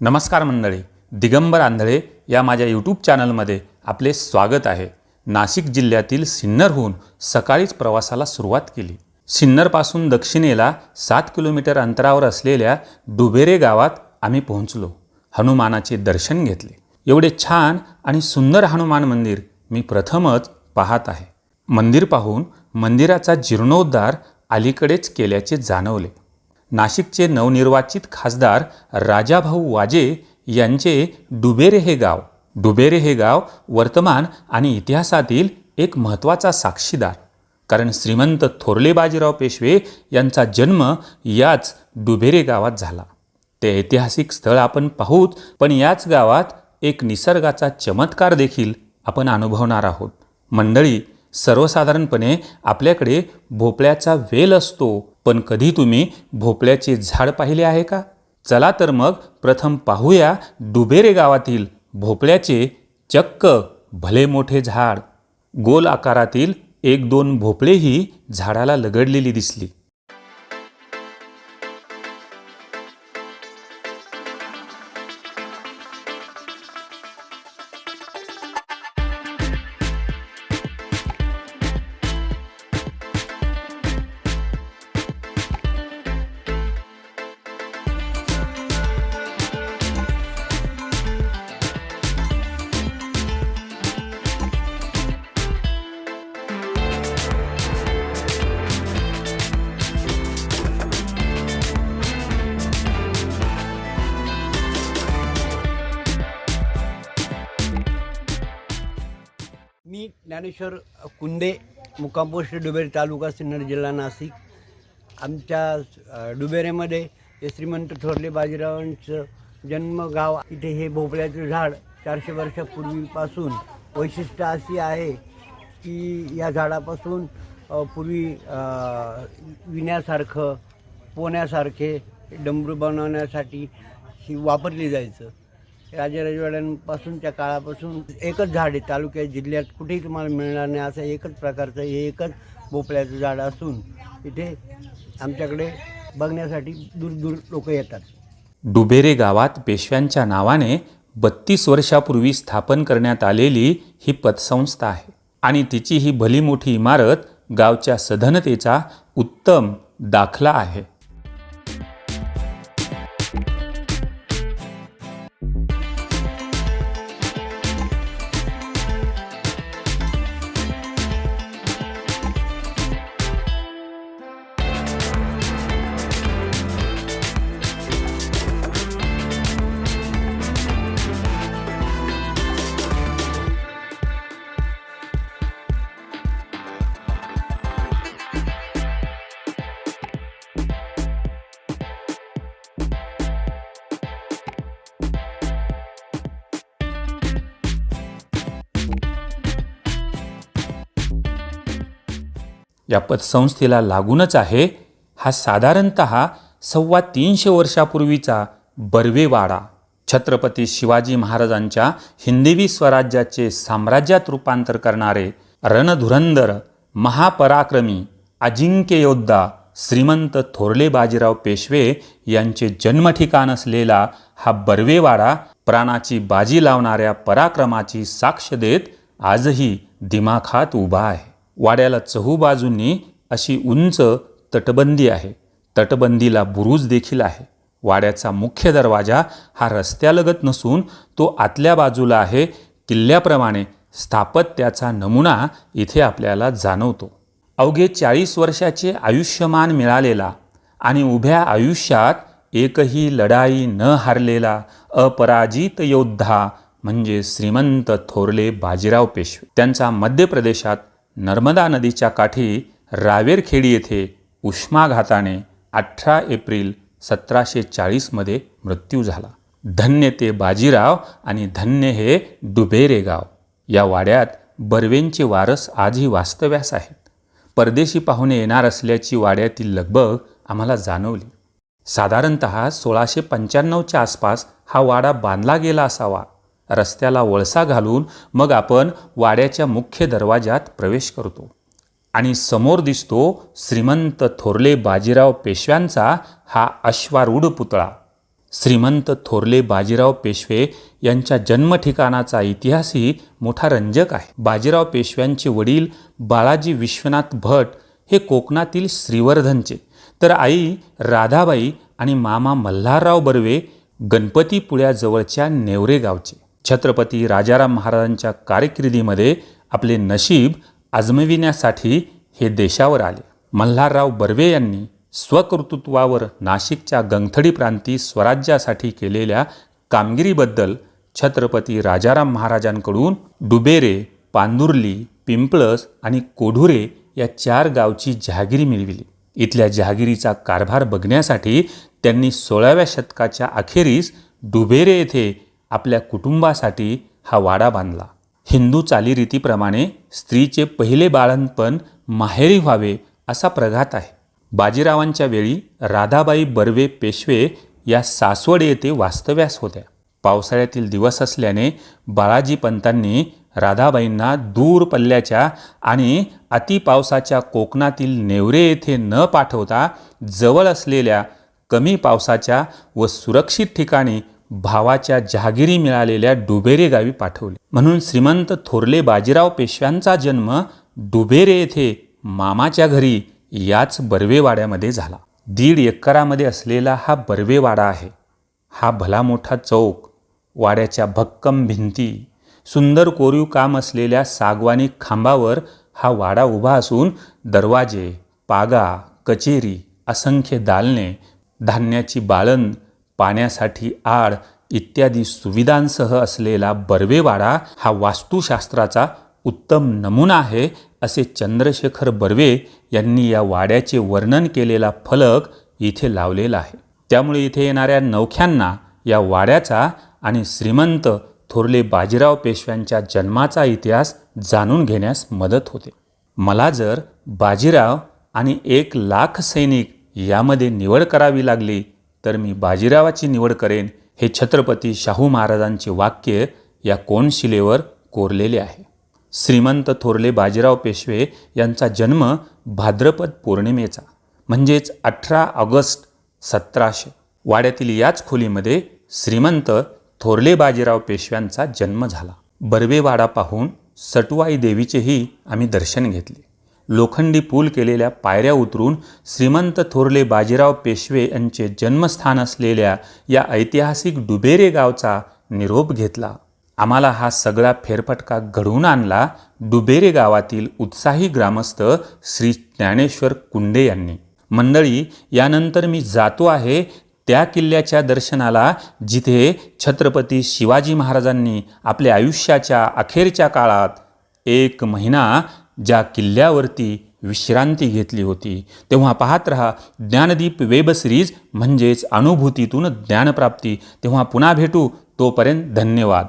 नमस्कार मंडळी दिगंबर आंधळे या माझ्या यूट्यूब चॅनलमध्ये आपले स्वागत आहे. नाशिक जिल्ह्यातील सिन्नरहून सकाळीच प्रवासाला सुरुवात केली. सिन्नरपासून दक्षिणेला सात किलोमीटर अंतरावर असलेल्या डुबेरे गावात आम्ही पोहोचलो. हनुमानाचे दर्शन घेतले. एवढे छान आणि सुंदर हनुमान मंदिर मी प्रथमच पाहत आहे. मंदिर पाहून मंदिराचा जीर्णोद्धार अलीकडेच केल्याचे जाणवले. नाशिकचे नवनिर्वाचित खासदार राजाभाऊ वाजे यांचे डुबेरे हे गाव. डुबेरे हे गाव वर्तमान आणि इतिहासातील एक महत्त्वाचा साक्षीदार. कारण श्रीमंत थोरले बाजीराव पेशवे यांचा जन्म याच डुबेरे गावात झाला. ते ऐतिहासिक स्थळ आपण पाहूच पण याच गावात एक निसर्गाचा चमत्कार देखील आपण अनुभवणार आहोत. मंडळी सर्वसाधारणपणे आपल्याकडे भोपळ्याचा वेल असतो पण कधी तुम्ही भोपळ्याचे झाड पाहिले आहे का? चला तर मग प्रथम पाहूया डुबेरे गावातील भोपळ्याचे चक्क भले मोठे झाड. गोल आकारातील एक दोन भोपळेही झाडाला लगडलेली दिसली. मी ज्ञानेश्वर कुंदे मुक्काम पोस्ट डुबेरे तालुका सिन्नर जिल्हा नाशिक. आमच्या डुबेरेमध्ये हे श्रीमंत थोरले बाजीरावांचं जन्मगाव इथे हे भोपळ्याचं झाड चारशे वर्षापूर्वीपासून वैशिष्ट्य अशी आहे की या झाडापासून पूर्वी विण्यासारखं पोण्यासारखे डमरू बनवण्यासाठी ही वापरली जायचं. राजराजवाड्यांपासूनच्या काळापासून एकच झाड आहे तालुक्यात जिल्ह्यात कुठेही तुम्हाला मिळणार नाही असं एकच प्रकारचं हे एकच भोपळ्याचं झाड असून इथे आमच्याकडे बघण्यासाठी दूर दूर लोक येतात. डुबेरे गावात पेशव्यांच्या नावाने बत्तीस वर्षापूर्वी स्थापन करण्यात आलेली ही पतसंस्था आहे आणि तिची ही भली मोठी इमारत गावच्या सधनतेचा उत्तम दाखला आहे. या पतसंस्थेला लागूनच आहे हा साधारणत सव्वा तीनशे वर्षापूर्वीचा बर्वेवाडा. छत्रपती शिवाजी महाराजांच्या हिंदवी स्वराज्याचे साम्राज्यात रूपांतर करणारे रणधुरंदर महापराक्रमी अजिंक्य योद्धा श्रीमंत थोरले बाजीराव पेशवे यांचे जन्मठिकाण असलेला हा बर्वेवाडा प्राणाची बाजी लावणाऱ्या पराक्रमाची साक्ष देत आजही दिमाखात उभा आहे. वाड्याला चहूबाजूंनी अशी उंच तटबंदी आहे. तटबंदीला बुरुज देखील आहे. वाड्याचा मुख्य दरवाजा हा रस्त्यालगत नसून तो आतल्या बाजूला आहे. किल्ल्याप्रमाणे स्थापत्याचा नमुना इथे आपल्याला जाणवतो. अवघे चाळीस वर्षाचे आयुष्यमान मिळालेला आणि उभ्या आयुष्यात एकही लढाई न हारलेला अपराजित योद्धा म्हणजे श्रीमंत थोरले बाजीराव पेशवे. त्यांचा मध्य प्रदेशात नर्मदा नदीच्या काठी रावेरखेडी येथे उष्माघाताने अठरा एप्रिल सतराशे चाळीसमध्ये मृत्यू झाला. धन्य ते बाजीराव आणि धन्य हे डुबेरे गाव. या वाड्यात बर्वेंचे वारस आजही वास्तव्यास आहेत. परदेशी पाहुणे येणार असल्याची वाड्यातील लगबग आम्हाला जाणवली. साधारणत सोळाशे पंच्याण्णवच्या आसपास हा वाडा बांधला गेला असावा. रस्त्याला वळसा घालून मग आपण वाड्याच्या मुख्य दरवाजात प्रवेश करतो. आणि समोर दिसतो श्रीमंत थोरले बाजीराव पेशव्यांचा हा अश्वारूढ पुतळा. श्रीमंत थोरले बाजीराव पेशवे यांच्या जन्मठिकाणाचा इतिहासही मोठा रंजक आहे. बाजीराव पेशव्यांचे वडील बाळाजी विश्वनाथ भट हे कोकणातील श्रीवर्धनचे. तर आई राधाबाई आणि मामा मल्हारराव बर्वे गणपतीपुळ्याजवळच्या नेवरे गावचे. छत्रपती राजाराम महाराजांच्या कारकिर्दीमध्ये आपले नशीब आजमविण्यासाठी हे देशावर आले. मल्हारराव बर्वे यांनी स्वकर्तृत्वावर नाशिकच्या गंगथडी प्रांती स्वराज्यासाठी केलेल्या कामगिरीबद्दल छत्रपती राजाराम महाराजांकडून डुबेरे पांदुर्ली पिंपळस आणि कोढुरे या चार गावची जहागिरी मिळविली. इथल्या जहागिरीचा कारभार बघण्यासाठी त्यांनी सोळाव्या शतकाच्या अखेरीस डुबेरे येथे आपल्या कुटुंबासाठी हा वाडा बांधला. हिंदू चालीरीतीप्रमाणे स्त्रीचे पहिले बाळंतपण माहेरी व्हावे असा प्रघात आहे. बाजीरावांच्या वेळी राधाबाई बर्वे पेशवे या सासवड येथे वास्तव्यास होत्या. पावसाळ्यातील दिवस असल्याने बाळाजी पंतांनी राधाबाईंना दूर पल्ल्याच्या आणि अतिपावसाच्या कोकणातील नेवरे येथे न पाठवता जवळ असलेल्या कमी पावसाच्या व सुरक्षित ठिकाणी भावाच्या जहागिरी मिळालेल्या डुबेरे गावी पाठवले. म्हणून श्रीमंत थोरले बाजीराव पेशव्यांचा जन्म डुबेरे येथे मामाच्या घरी याच बर्वेवाड्यामध्ये झाला. दीड एकरामध्ये असलेला हा बर्वेवाडा आहे. हा भला मोठा चौक वाड्याच्या भक्कम भिंती सुंदर कोरीव काम असलेल्या सागवानी खांबावर हा वाडा उभा असून दरवाजे पागा कचेरी असंख्य दालने धान्याची बाळण पाण्यासाठी आड इत्यादी सुविधांसह असलेला बर्वेवाडा हा वास्तुशास्त्राचा उत्तम नमुना आहे असे चंद्रशेखर बर्वे यांनी या वाड्याचे वर्णन केलेला फलक इथे लावलेला आहे. त्यामुळे इथे येणाऱ्या नौख्यांना या वाड्याचा आणि श्रीमंत थोरले बाजीराव पेशव्यांच्या जन्माचा इतिहास जाणून घेण्यास मदत होते. मला जर बाजीराव आणि एक लाख सैनिक यामध्ये निवड करावी लागली तर मी बाजीरावाची निवड करेन हे छत्रपती शाहू महाराजांचे वाक्य या कोणशिलेवर कोरलेले आहे. श्रीमंत थोरले बाजीराव पेशवे यांचा जन्म भाद्रपद पौर्णिमेचा म्हणजेच अठरा ऑगस्ट सतराशे. वाड्यातील याच खोलीमध्ये श्रीमंत थोरले बाजीराव पेशव्यांचा जन्म झाला. बर्वेवाडा पाहून सटवाई देवीचेही आम्ही दर्शन घेतले. लोखंडी पूल केलेल्या पायऱ्या उतरून श्रीमंत थोरले बाजीराव पेशवे यांचे जन्मस्थान असलेल्या या ऐतिहासिक डुबेरे गावचा निरोप घेतला. आम्हाला हा सगळा फेरफटका घडवून आणला डुबेरे गावातील उत्साही ग्रामस्थ श्री ज्ञानेश्वर कुंडे यांनी. मंडळी यानंतर मी जातो आहे त्या किल्ल्याच्या दर्शनाला जिथे छत्रपती शिवाजी महाराजांनी आपल्या आयुष्याच्या अखेरच्या काळात एक महिना ज्या किल्ल्यावरती विश्रांती घेतली होती तेव्हा पाहत रहा ज्ञानदीप वेब सिरीज म्हणजेच अनुभूतीतून ज्ञानप्राप्ती. तेव्हा पुन्हा भेटू तोपर्यंत धन्यवाद.